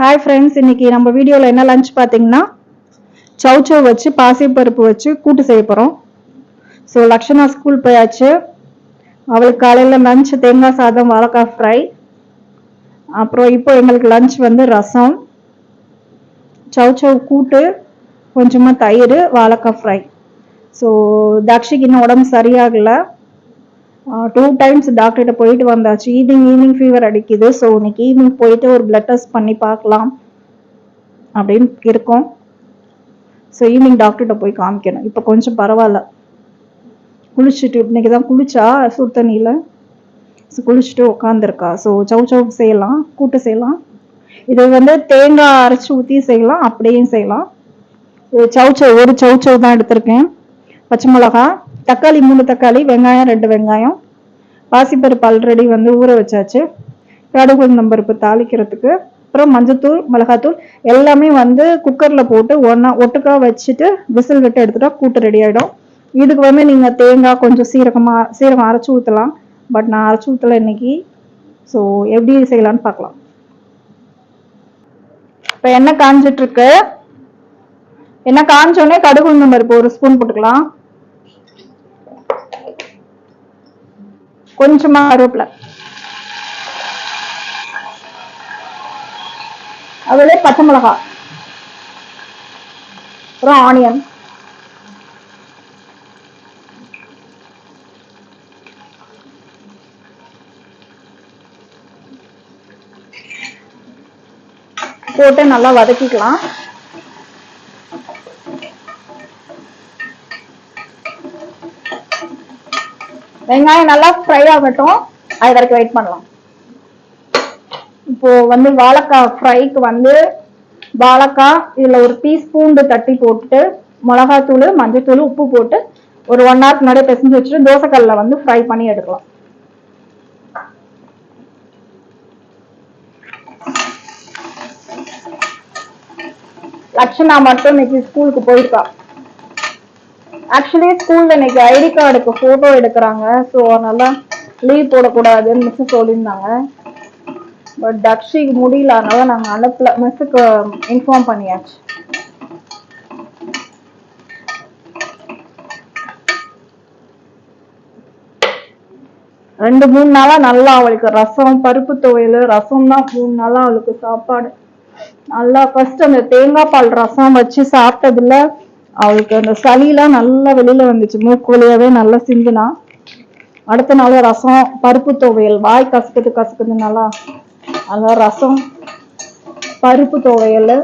Hi friends இன்னைக்கு நம்ம வீடியோவில் என்ன லஞ்ச் பார்த்தீங்கன்னா சவுச்சவ் வச்சு பாசிப்பருப்பு வச்சு கூட்டு செய்ய போகிறோம் ஸோ லக்ஷனா ஸ்கூல் போயாச்சு. அவளுக்கு காலையில் லஞ்ச் தேங்காய் சாதம் வாழைக்காய் ஃப்ரை அப்புறம் இப்போ எங்களுக்கு லஞ்ச் வந்து ரசம். சவுச்சவ் கூட்டு கொஞ்சமாக தயிர் வாழைக்காய் ஃப்ரை ஸோ தக்ஷிக்கு இன்னும் உடம்பு சரியாகலை. டூ டைம்ஸ் டாக்டர்கிட்ட போயிட்டு வந்தாச்சு. ஈவினிங் ஈவினிங் ஃபீவர் அடிக்குது. ஸோ இன்னைக்கு ஈவினிங் போயிட்டு ஒரு பிளட் டெஸ்ட் பண்ணி பார்க்கலாம் அப்படின்னு இருக்கோம். ஸோ ஈவினிங் டாக்டர்கிட்ட போய் காமிக்கணும். இப்போ கொஞ்சம் பரவாயில்ல. குளிச்சுட்டு இன்னைக்கு தான் குளிச்சா? சுடு தண்ணியில்? ஸோ குளிச்சுட்டு உட்காந்துருக்கா ஸோ சவு சவு செய்யலாம். கூட்டு செய்யலாம். இது வந்து தேங்காய் அரைச்சி ஊற்றி செய்யலாம். அப்படியும் செய்யலாம். இது சவு ஒரு சவுச்சவ் தான் எடுத்திருக்கேன். பச்சை மிளகா தக்காளி மூணு தக்காளி வெங்காயம் ரெண்டு வெங்காயம். பாசிப்பருப்பு ஆல்ரெடி வந்து ஊற வச்சாச்சு. கடுகு பருப்பு தாளிக்கிறதுக்கு. அப்புறம் மஞ்சத்தூள் மிளகாத்தூள் எல்லாமே வந்து குக்கரில் போட்டு ஒன்றா ஒட்டுக்கா வச்சுட்டு விசில் விட்டு எடுத்துட்டா கூட்டு ரெடி ஆகிடும் இதுக்கு வந்து நீங்கள் தேங்காய் கொஞ்சம் சீரகமாக சீரகம் அரைச்சி ஊற்றலாம் பட் நான் அரைச்சி ஊற்றலை இன்னைக்கு. ஸோ எப்படி செய்யலான்னு பார்க்கலாம். இப்போ எண்ணெய் காஞ்சிட்ருக்கு எண்ணெய் காஞ்சோடனே கடுகு உளுந்தம் பருப்பு ஒரு ஸ்பூன் போட்டுக்கலாம். கொஞ்சமா கருவேப்பிலை. அதுல பச்சை மிளகா அப்புறம் ஆனியன். போட்டு நல்லா வதக்கிக்கலாம். வெங்காயம் நல்லா ஃப்ரை ஆகட்டும். அது வரைக்கும் வெயிட் பண்ணலாம். இப்போ வந்து வாழைக்காய் ஃப்ரைக்கு வந்து வாழைக்காய் இதில் ஒரு பீஸ் பூண்டு தட்டி போட்டு மிளகாத்தூள் மஞ்சத்தூள் உப்பு போட்டு ஒரு ஒன் ஹவர் முன்னாடியே பிசைஞ்சு வச்சுட்டு தோசைக்கல்ல வந்து ஃப்ரை பண்ணி எடுக்கலாம். லட்சணா மட்டும் இன்னைக்கு ஸ்கூலுக்கு போயிருக்கா. ஆக்சுவலி ஸ்கூல்ல இன்னைக்கு ஐடி கார்டுக்கு போட்டோ எடுக்கிறாங்க. ஸோ அதனால லீவ் போடக்கூடாதுன்னு மிஸ் சொல்லியிருந்தாங்க. பட் தக்ஷிக்கு முடியல. அதனால நாங்கள் அனுப்பல. மிஸ்ஸுக்கு இன்ஃபார்ம் பண்ணியாச்சு. ரெண்டு மூணு நாளா நல்லா அவளுக்கு ரசம் பருப்பு துவையல் ரசம் தான் மூணு நாளா அவளுக்கு சாப்பாடு. நல்லா ஃபர்ஸ்ட் அந்த தேங்காய் பால் ரசம் வச்சு சாப்பிட்டதுல அவளுக்கு அந்த சளியெல்லாம் நல்லா வெளியில வந்துச்சு. மூக்கு வழியாவே நல்லா சிந்துனா. அடுத்த நாள் ரசம் பருப்பு துவையல். வாய் கசக்குது கசக்குதுனால அதான் ரசம் பருப்பு துவையல்.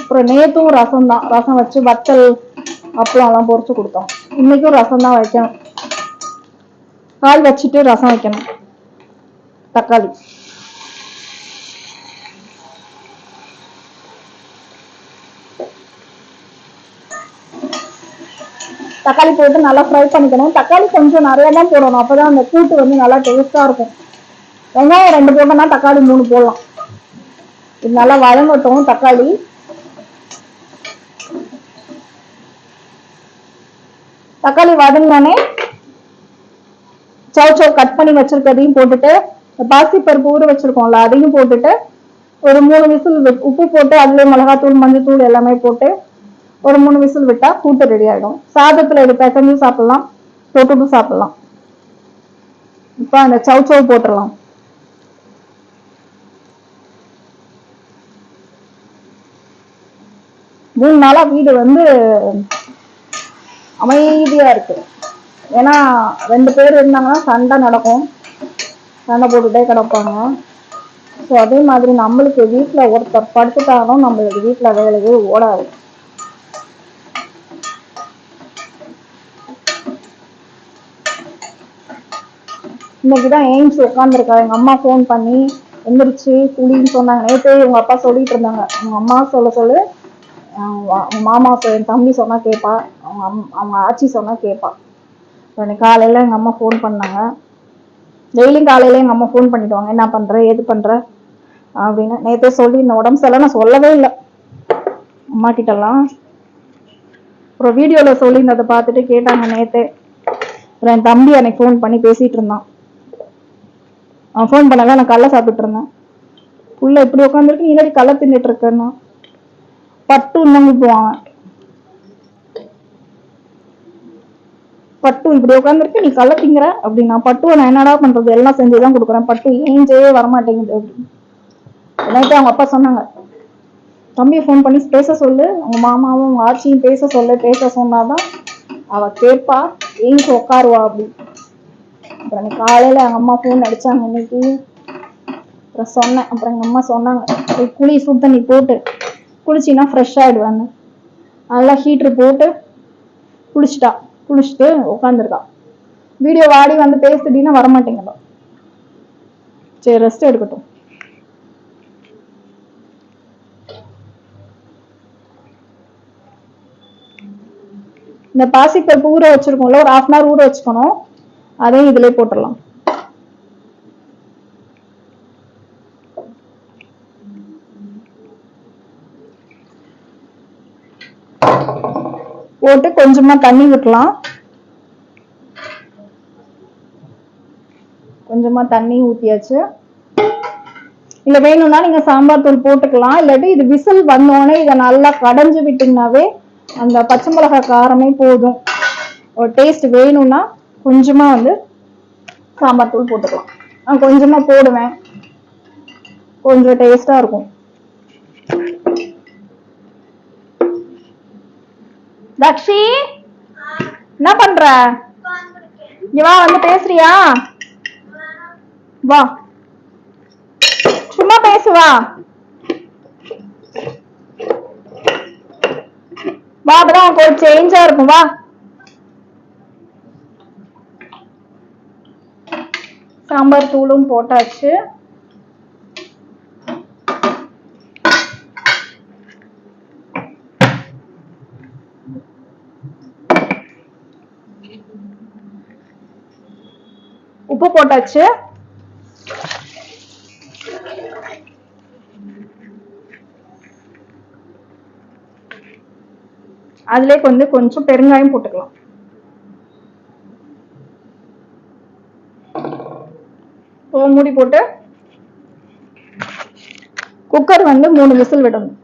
அப்புறம் நேற்றும் ரசம் தான். ரசம் வச்சு வத்தல் அப்பளம் எல்லாம் கொடுத்தோம். இன்னைக்கும் ரசம் தான் வைக்கணும். கால் வச்சுட்டு ரசம் வைக்கணும். தக்காளி. தக்காளி போட்டு நல்லா ஃப்ரை பண்ணிக்கணும். தக்காளி கொஞ்சம் நிறைய தான் போடணும். அப்போதான் அந்த கூட்டு வந்து நல்லா டேஸ்டா இருக்கும். வெங்காயம் ரெண்டு போட்டோம்னா தக்காளி மூணு போடலாம். இது நல்லா வதங்கட்டும் தக்காளி. தக்காளி வதங்கினோடனே சவ் சவ் கட் பண்ணி வச்சிருக்கதையும் போட்டுட்டு பாசி பருப்பு ஊற வச்சிருக்கோம்ல அதையும் போட்டுட்டு ஒரு மூணு விசில் உப்பு போட்டு அதுல மிளகாத்தூள் மஞ்சத்தூள் எல்லாமே போட்டு ஒரு மூணு விசில் விட்டா கூட்டு ரெடி ஆகிடும் சாதத்துல இது பிசைஞ்சு சாப்பிடலாம். தொட்டுட்டு சாப்பிடலாம். இப்போ அந்த சவ் சவ் போட்டுடலாம். மூணு நாளா வீடு வந்து அமைதியா இருக்கு. ஏன்னா ரெண்டு பேர் இருந்தாங்கன்னா சண்டை நடக்கும். சண்டை போட்டுட்டே கிடப்பாங்க. ஸோ அதே மாதிரி நம்மளுக்கு வீட்டில் ஒருத்தர் படுத்துட்டாலும் நம்மளுக்கு வீட்டில் வேலையே ஓடாது. இன்னைக்கு தான் எய்ம்ஸ் உட்காந்துருக்கா எங்க அம்மா ஃபோன் பண்ணி எந்திரிச்சு குளின்னு சொன்னாங்க. நேற்று உங்க அப்பா சொல்லிட்டு இருந்தாங்க. உங்க அம்மா சொல்ல சொல்லு. அவங்க மாமா சொ- என் தம்பி சொன்னா கேட்பா அவங்க அம் அவங்க ஆச்சி சொன்னா கேட்பா இன்னைக்கு காலையில எங்க அம்மா ஃபோன் பண்ணாங்க. டெய்லியும் காலையில எங்க அம்மா ஃபோன் பண்ணிடுவாங்க. என்ன பண்ற ஏது பண்ற? அப்படின்னு. நேற்றே சொல்லி இந்த உடம்பு சரியில்லை. நான் சொல்லவே இல்லை. அம்மா கிட்டலாம். அப்புறம் வீடியோவில் சொல்லியிருந்ததை பார்த்துட்டு கேட்டாங்க நேற்று அப்புறம் என் தம்பி எனக்கு ஃபோன் பண்ணி பேசிகிட்டு இருந்தான். அவன் ஃபோன் பண்ணல நான் கல்ல சாப்பிட்டு இருந்தேன். புள்ள இப்படி உட்காந்துருக்கு நீ என்னடி கள்ள தின்னுட்டு இருக்கன்னா. பட்டு இன்னும் போவான் பட்டு இப்படி உட்காந்துருக்கு நீ கள்ள திங்கிற அப்படின்னா பட்டுவை நான் என்னடா பண்றது? எல்லாம் செஞ்சுதான் கொடுக்குறேன். பட்டு ஏஞ்சே வரமாட்டேங்குது அப்படின்னு நைட்டு அவங்க அப்பா சொன்னாங்க தம்பியை ஃபோன் பண்ணி பேச சொல்லு. உங்க மாமாவும் உங்க பேச சொல்லு. பேச சொன்னாதான் அவ கேட்பா. ஏஞ்சி உட்காருவா அப்படி. அப்புறம் அன்னைக்கு காலையில எங்க அம்மா ஃபோன் அடிச்சாங்க இன்னைக்கு. அப்புறம் சொன்னேன். அப்புறம் எங்க அம்மா சொன்னாங்க குளி சுடு தண்ணி போட்டு குளிச்சின்னா ஃப்ரெஷ் ஆயிடுவான்னு. நல்லா ஹீட்ரு போட்டு குளிச்சிட்டா. குளிச்சுட்டு உட்காந்துருக்கா வீடியோ வாடி வந்து பேசுடின்னா வரமாட்டேங்களா சரி ரெஸ்ட் எடுக்கட்டும். இந்த பாசிப்பருப்பு ஊற வச்சிருக்கோம்ல ஒரு ஹாஃப் அன் ஹவர் ஊற வச்சுக்கணும். அதையும் இதுல போட்டுடலாம் போட்டு கொஞ்சமா தண்ணி விட்டுலாம் கொஞ்சமா தண்ணி ஊத்தியாச்சு. இல்ல வேணும்னா நீங்க சாம்பார் தூள் போட்டுக்கலாம். இல்லாட்டி இது விசில் வந்தோடனே இதை நல்லா கடைஞ்சு விட்டீங்கன்னாவே அந்த பச்சை மிளகாய் காரமே போதும். ஒரு டேஸ்ட் வேணும்னா கொஞ்சமா வந்து சாம்பார் தூள் போட்டுக்கலாம். நான் கொஞ்சமாக போடுவேன். கொஞ்சம் டேஸ்ட்டாக இருக்கும். தக்ஷி என்ன பண்ற? இங்க வா வந்து பேசுறியா? வா. சும்மா பேசுவா வா. அப்பதான் உனக்கு ஒரு சேஞ்சா இருக்கும். வா. சாம்பார் தூளும் போட்டாச்சு. உப்பு போட்டாச்சு. அதுலயே வந்து கொஞ்சம் பெருங்காயம் போட்டுக்கலாம். மூடி போட்டு குக்கர் வந்து மூணு விசில் விடணும்.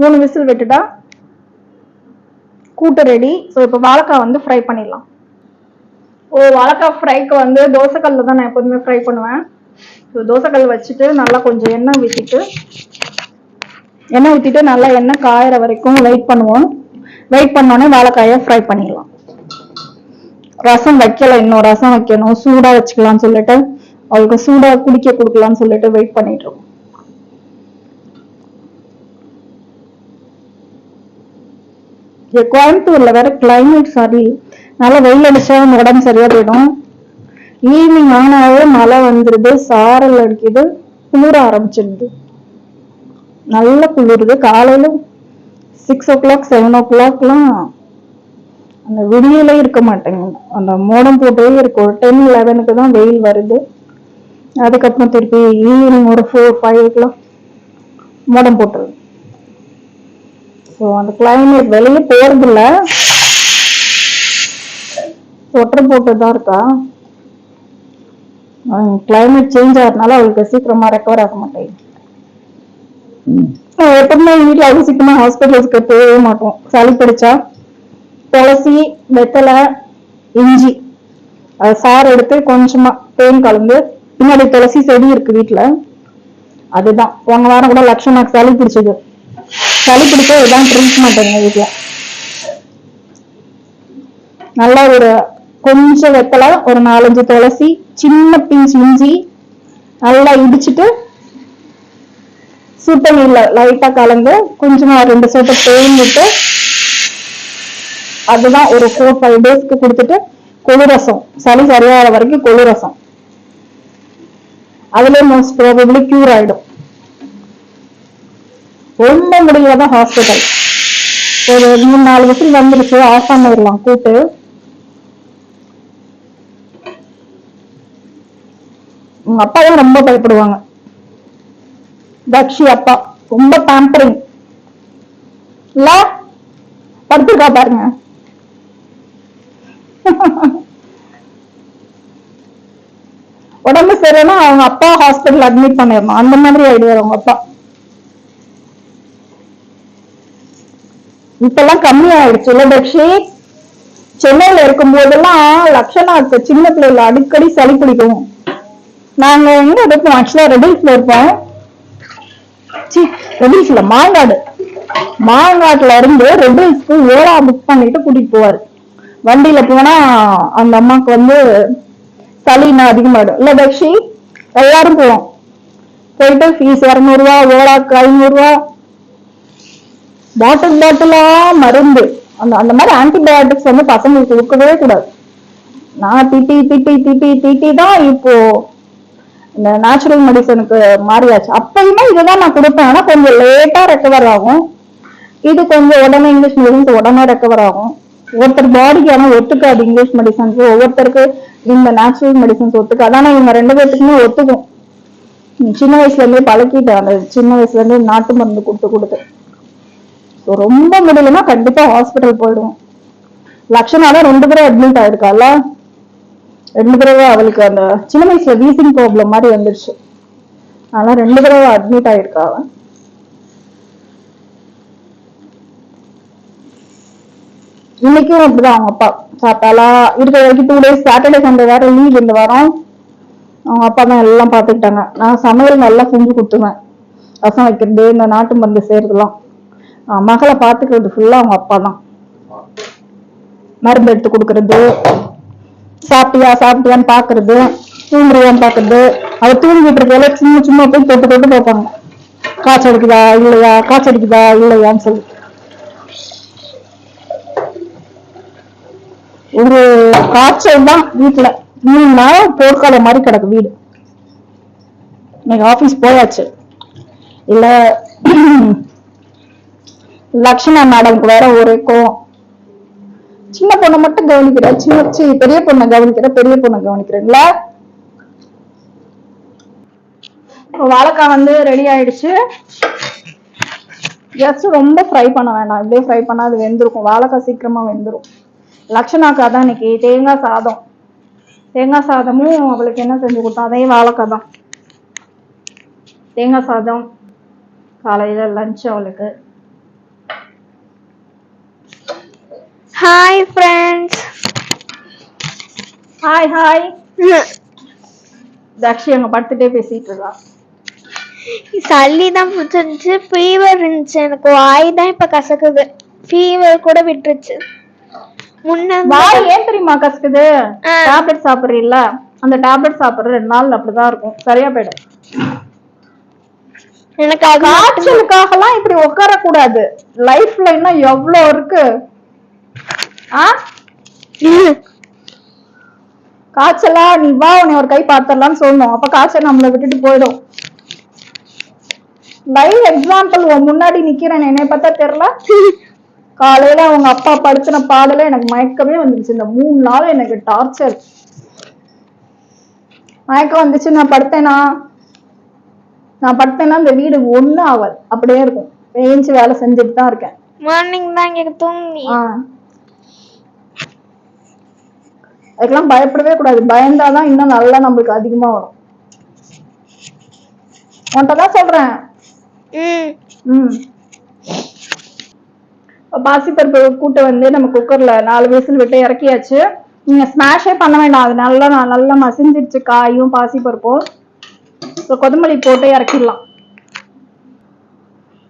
மூணு விசில் விட்டுட்டா கூட்டு ரெடி ஸோ இப்போ வாழைக்காய் வந்து ஃப்ரை பண்ணிடலாம். ஓ வாழைக்காய் ஃப்ரைக்கு வந்து தோசைக்கல்ல தான் நான் எப்போதுமே ஃப்ரை பண்ணுவேன். ஸோ தோசைக்கல் வச்சுட்டு நல்லா கொஞ்சம் எண்ணெய் ஊற்றிட்டு எண்ணெய் ஊற்றிட்டு நல்லா எண்ணெய் காயிற வரைக்கும் வெயிட் பண்ணுவோம். வெயிட் பண்ணோடனே வாழைக்காயை ஃப்ரை பண்ணிடலாம். ரசம் வைக்கல இன்னும் ரசம் வைக்கணும். சூடாக வச்சுக்கலாம்னு சொல்லிட்டு அவளுக்கு சூடா குடிக்க கொடுக்கலாம்னு சொல்லிட்டு வெயிட் பண்ணிட்டு இருக்கோம். கோயம்புத்தூர்ல வேற கிளைமேட் சரி நல்லா வெயில் அடிச்சா உடம்பு சரியா போயிடும். ஈவினிங் ஆனாவே மழை வந்துருது சாரல் அடிக்குது குளிர ஆரம்பிச்சிடுது நல்ல குளிருது காலையில சிக்ஸ் ஓ கிளாக் செவன் ஓ கிளாக்லாம் அந்த விடியலே இருக்க மாட்டேங்குது. அந்த மோடம் போட்டே இருக்கும் டென் லெவனுக்கு தான் வெயில் வருது. அதுக்கப்புறம் திருப்பி ஈவினிங் ஒரு ஃபோர் ஃபைவ் ஓ கிளாக் மோடம் போட்டுருது ஸோ அந்த கிளைமேட் வெளியே போறது இல்ல ஒட்டர் போட்டு தான் இருக்கா கிளைமேட் சேஞ்ச் ஆகிறதுனால அவளுக்கு சீக்கிரமா ரெக்கவர் ஆக மாட்டேங்குது. எப்பவுமே வீட்டுல அவ்வளவு சீக்கிரமா ஹாஸ்பிட்டல்ஸ்க்கு போகவே மாட்டோம். சளி பிடிச்சா துளசி வெத்தலை இஞ்சி அது சாறு எடுத்து கொஞ்சமா தேன் கலந்து பின்னாடி துளசி செடி இருக்கு வீட்டுல அதுதான். போன வாரம் கூட லட்சணாக்கு சளி பிடிச்சது. சளி பிடிச்சா இதுதான் ட்ரீட்மெண்ட் எங்க வீட்டுல நல்லா ஒரு கொஞ்சம் வெத்தலை ஒரு நாலஞ்சு துளசி சின்ன பிஞ்சு இஞ்சி நல்லா இடிச்சிட்டு சுட்ட நீர்ல லைட்டா கலந்து கொஞ்சமா ரெண்டு சொட்டு தேன் விட்டு அதுதான் ஒரு ஃபோர் ஃபைவ் டேஸ்க்கு கொடுத்துட்டு கொழுரசம். சளி சரியாகிற வரைக்கும் கொழுரசம். அதுல மோஸ்ட் ப்ராபபிளி கியூர் ஆயிடும். ரொம்ப முடியாத ஹாஸ்பிட்டல் ஒரு மூணு நாலு விசில் வந்துருச்சு ஆஃப் பண்ணிடலாம் கூட்டு உங்க அப்பா தான் ரொம்ப பயப்படுவாங்க. தக்ஷி அப்பா ரொம்ப பேம்பரிங் இல்ல? படுத்துருக்கா பாருங்க. உடம்பு சரியில்லைன்னா அவங்க அப்பா ஹாஸ்பிட்டல் அட்மிட் பண்ணிடணும். அந்த மாதிரி ஆயிடுவார் அவங்க அப்பா. இப்பெல்லாம் கம்மி ஆயிடுச்சுல்ல தக்ஷி சென்னையில இருக்கும் போதெல்லாம் லட்சணாக்கு சின்ன பிள்ளைல அடிக்கடி சளி பிடிக்கும். நாங்க எங்க இருப்போம் ஆக்சுவலா ரெடில்ஸ்ல இருப்போம் ரெடில்ஸ்ல மாங்காடு மாங்காட்டுல இருந்து ரெடில்ஸ்க்கு ஓலா புக் பண்ணிட்டு கூட்டிட்டு போவாரு. வண்டியில போனா அந்த அம்மாக்கு வந்து சளி இன்னும் அதிகமாயிடும் இல்ல தக்ஷி எல்லாரும் போவோம். போயிட்டு ஃபீஸ் இரநூறுவா ஓலாக்கு ரூபா பாட்டில் பாட்டிலா மருந்து. அந்த அந்த மாதிரி ஆன்டிபயோட்டிக்ஸ் வந்து பசங்களுக்கு கொடுக்கவே கூடாது. நான் திட்டி திட்டி திட்டி திட்டி தான் இப்போ இந்த நேச்சுரல் மெடிசனுக்கு மாறியாச்சு. அப்பயுமே இதுதான் நான் கொடுப்பேன். ஆனா கொஞ்சம் லேட்டா ரெக்கவர் ஆகும். இது கொஞ்சம் உடனே இங்கிலீஷ் மெடிசன்ஸ் உடனே ரெக்கவர் ஆகும். ஒருத்தர் பாடிக்கு ஆனால் ஒத்துக்காது இங்கிலீஷ் மெடிசன்ஸ் ஒவ்வொருத்தருக்கு இந்த நேச்சுரல் மெடிசன்ஸ் ஒத்துக்காது. ஆனா இவங்க ரெண்டு பேர்த்துக்குமே ஒத்துக்கும். சின்ன வயசுல இருந்தே பழக்கிட்டேன். அந்த சின்ன வயசுல இருந்தே நாட்டு மருந்து கொடுத்து கொடுத்து. ஸோ ரொம்ப முடியலன்னா கண்டிப்பா ஹாஸ்பிட்டல் போயிடுவோம். லக்ஷனால ரெண்டு தடவை அட்மிட் ஆயிருக்கால ரெண்டு தடவை அவளுக்கு அந்த சின்ன வயசுல வீசிங் ப்ராப்ளம் மாதிரி வந்துருச்சு. அதனால ரெண்டு தடவை அட்மிட் ஆயிருக்கா அவன் இன்னைக்கும் அப்படிதான். அவங்க அப்பா சாப்பிட்டாலா இருக்கிற வரைக்கும் டூ டேஸ் சாட்டர்டே சண்டே வேற லீவ் இந்த வாரம். அவங்க அப்பா தான் எல்லாம் பார்த்துக்கிட்டாங்க. நான் சமையல் நல்லா செஞ்சு கொடுத்துவேன் ரசம் வைக்கிறது இந்த நாட்டு மருந்து செய்யறதுலாம் மகளை பார்த்துக்கிறது ஃபுல்லா அவங்க அப்பா தான். மருந்து எடுத்து கொடுக்கறது சாப்பிட்டியா சாப்பிட்டியான்னு பாக்குறது தூங்குறியான்னு பாக்குறது அவள் தூங்கிட்டு இருக்கல சும்மா சும்மா போய் தொட்டு தொட்டு பார்ப்பாங்க. காய்ச்சல் அடிக்குதா இல்லையா காய்ச்சல் அடிக்குதா இல்லையான்னு சொல்லி. ஒரு காய்ச்சல் தான் வீட்டுல நீனா போர்க்காலம் மாதிரி கிடக்கு வீடு. இன்னைக்கு ஆபீஸ் போயாச்சு. இல்ல லக்ஷ்மணா மேடம்க்கு வேற ஒரு கோவம். சின்ன பொண்ணை மட்டும் கவனிக்கிற. சின்ன சி பெரிய பொண்ணை கவனிக்கிற பெரிய பொண்ணை கவனிக்கிறேன்ல. வாழைக்காய் வந்து ரெடி ஆயிடுச்சு. ஜஸ்ட் ரொம்ப ஃப்ரை பண்ண வேண்டாம் இப்படியே ஃப்ரை பண்ணா அது வெந்திருக்கும். வாழைக்காய் சீக்கிரமா வெந்துரும். லக்ஷனாக்கா தான் இன்னைக்கு தேங்காய் சாதம். தேங்காய் சாதமும் அவளுக்கு என்ன செஞ்சு கொடுத்தோம் அதே வாழைக்காய் தான் தேங்காய் சாதம் காலையில லஞ்ச் அவளுக்கு. Hi friends hi hi Dakshi அங்க படுத்துட்டே பேசிட்டு இருக்கா. சளி தான் பிடிச்சிருந்துச்சு ஃபீவர் இருந்துச்சு. எனக்கு வாய் தான் இப்ப கசக்குது. ஃபீவர் கூட விட்டுருச்சு. வாய் ஏன் தெரியுமா கசக்குது. டேப்லெட் சாப்பிடுறீல்ல? அந்த டேப்லெட் சாப்பிடுற ரெண்டு நாள் அப்படிதான் இருக்கும். சரியா போயிடும். எனக்கு அது மட்டும் காய்ச்சலுக்காகலாம் இப்படி உட்கார கூடாது லைஃப்ல இன்னும் எவ்வளவு இருக்கு? காய்ச்சலா? நீ வா உன்னை ஒரு கை பாத்திரலாம்னு சொல்லணும் அப்ப காய்ச்சல் நம்மளை விட்டுட்டு போயிடும். லைவ் எக்ஸாம்பிள் முன்னாடி நிக்கிறேன். என்னை பார்த்தா தெரியல? காலையில அவங்க அப்பா படுத்தின பாடல எனக்கு மயக்கமே வந்துருச்சு. இந்த மூணு நாள் எனக்கு டார்ச்சர் மயக்கம் வந்துச்சு. நான் படுத்தேனா? நான் படுத்தேன்னா இந்த வீடு ஒண்ணும் ஆகாது. அப்படியே இருக்கும். ஏஞ்சி வேலை செஞ்சுட்டு தான் இருக்கேன். மார்னிங் தான் இங்க தூங்கி. அதுக்கெல்லாம் பயப்படவே கூடாது. பயந்தாதான் இன்னும் நல்லா நம்மளுக்கு அதிகமா வரும். உன்கிட்ட தான் சொல்றேன். ம். ம். பாசிப்பருப்பு கூட்டை வந்து நம்ம குக்கர்ல நாலு விசில் விட்டு இறக்கியாச்சு. நீங்க ஸ்மாஷே பண்ண வேண்டாம். அது நல்லா நான் நல்லா மசிஞ்சிருச்சு காயும் பாசிப்பருப்பும். ஸோ கொத்தமல்லி போட்டு இறக்கிடலாம்.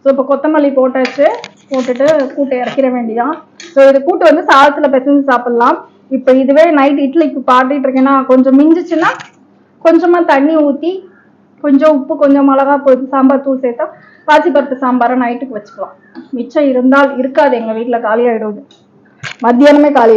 ஸோ இப்போ கொத்தமல்லி போட்டாச்சு. போட்டுட்டு கூட்டை இறக்கிட வேண்டியதான் ஸோ இது கூட்டு வந்து சாதத்துல பிசைஞ்சு சாப்பிடலாம். இப்போ இதுவே நைட் இட்லிக்கு பாட்டிட்டு இருக்கேன்னா கொஞ்சம் மிஞ்சிச்சுன்னா கொஞ்சமா தண்ணி ஊத்தி கொஞ்சம் உப்பு கொஞ்சம் மிளகா போட்டு சாம்பார் தூள் சேர்த்தா பாசிப்பருப்பு சாம்பாரை நைட்டுக்கு வச்சுக்கலாம். மிச்சம் இருந்தால் இருக்காது எங்க வீட்டுல காலி ஆயிடும். மத்தியானமே காலி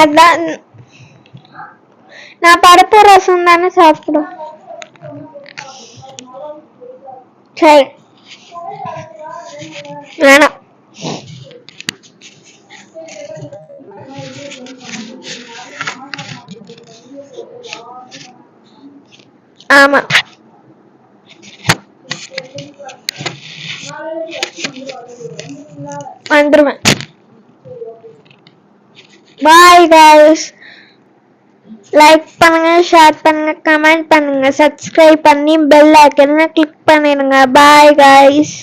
அதான். நான் பருப்பு ரசம் தானே சாப்பிடும். சரி. வேணாம். ஆமா. வந்துருவேன். பாய் கைஸ் லைக் பண்ணுங்க ஷேர் பண்ணுங்க கமெண்ட் பண்ணுங்க சப்ஸ்கிரைப் பண்ணி பெல் ஐக்கனை கிளிக் பண்ணிடுங்க. Bye guys